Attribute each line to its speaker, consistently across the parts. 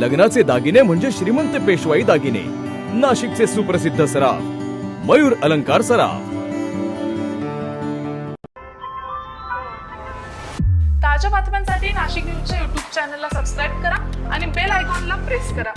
Speaker 1: लग्नाचे दागिने म्हणजे श्रीमंत पेशवाई दागिने. नाशिकचे सुप्रसिद्ध सराफ मयूर अलंकार सराफ.
Speaker 2: ताज्या बातम्यांसाठी नाशिक न्यूजच्या युट्यूब चॅनलला सबस्क्राईब करा आणि बेल आयकॉनला प्रेस करा.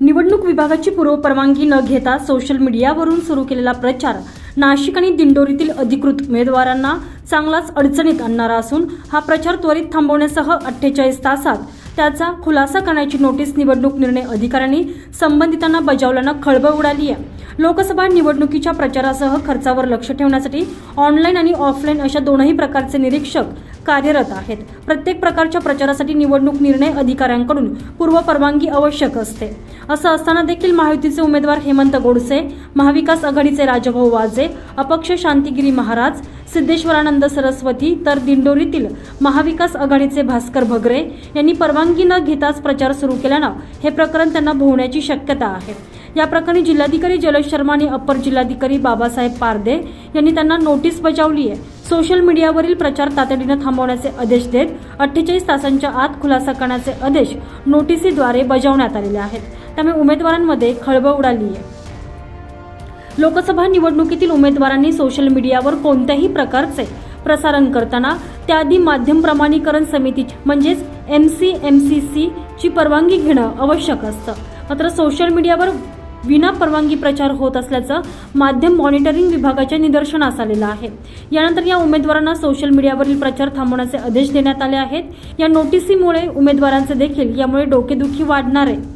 Speaker 3: निवडणूक विभागाची पूर्वपरवानगी न घेता सोशल मीडियावरून सुरू केलेला प्रचार नाशिक आणि दिंडोरीतील अधिकृत उमेदवारांना चांगलाच अडचणीत आणणारा असून हा प्रचार त्वरित थांबवण्यासह अठ्ठेचाळीस तासात त्याचा खुलासा करण्याची नोटीस निवडणूक निर्णय अधिकाऱ्यांनी संबंधितांना बजावल्यानं खळबळ उडाली आहे. लोकसभा निवडणुकीच्या प्रचारासह खर्चावर लक्ष ठेवण्यासाठी ऑनलाईन आणि ऑफलाईन अशा दोनही प्रकारचे निरीक्षक कार्यरत आहेत. प्रत्येक प्रकारच्या प्रचारासाठी निवडणूक निर्णय अधिकाऱ्यांकडून पूर्व परवानगी आवश्यक असते. असं असताना देखील महायुतीचे उमेदवार हेमंत गोडसे महाविकास आघाडीचे राजभाऊ वाजे अपक्ष शांतिगिरी महाराज सिद्धेश्वरानंद सरस्वती तर दिंडोरीतील महाविकास आघाडीचे भास्कर भगरे यांनी परवानगी न घेताच प्रचार सुरू केल्यानं हे प्रकरण त्यांना भोवण्याची शक्यता आहे. या प्रकरणी जिल्हाधिकारी जलज शर्मा आणि अप्पर जिल्हाधिकारी बाबासाहेब पारदे यांनी त्यांना नोटीस बजावली आहे. सोशल मीडियावरील प्रचार तातडीनं थांबवण्याचे आदेश देत अठ्ठेचाळीस तासांच्या आत खुलासा करण्याचे आदेश नोटिसीद्वारे बजावण्यात आलेले आहेत. त्यामुळे उमेदवारांमध्ये खळबळ उडाली आहे. लोकसभा निवडणुकीतील उमेदवारांनी सोशल मीडियावर कोणत्याही प्रकारचे प्रसारण करताना त्याआधी माध्यम प्रमाणीकरण समिती म्हणजेच M C M C C ची परवानगी घेणं आवश्यक असतं. मात्र सोशल मीडियावर विना परवानगी प्रचार होत असल्याचं माध्यम मॉनिटरिंग विभागाच्या निदर्शनास आलेलं आहे. यानंतर या उमेदवारांना सोशल मीडियावरील प्रचार थांबवण्याचे आदेश देण्यात आले आहेत. या नोटिसीमुळे उमेदवारांचे देखील यामुळे डोकेदुखी वाढणार आहे.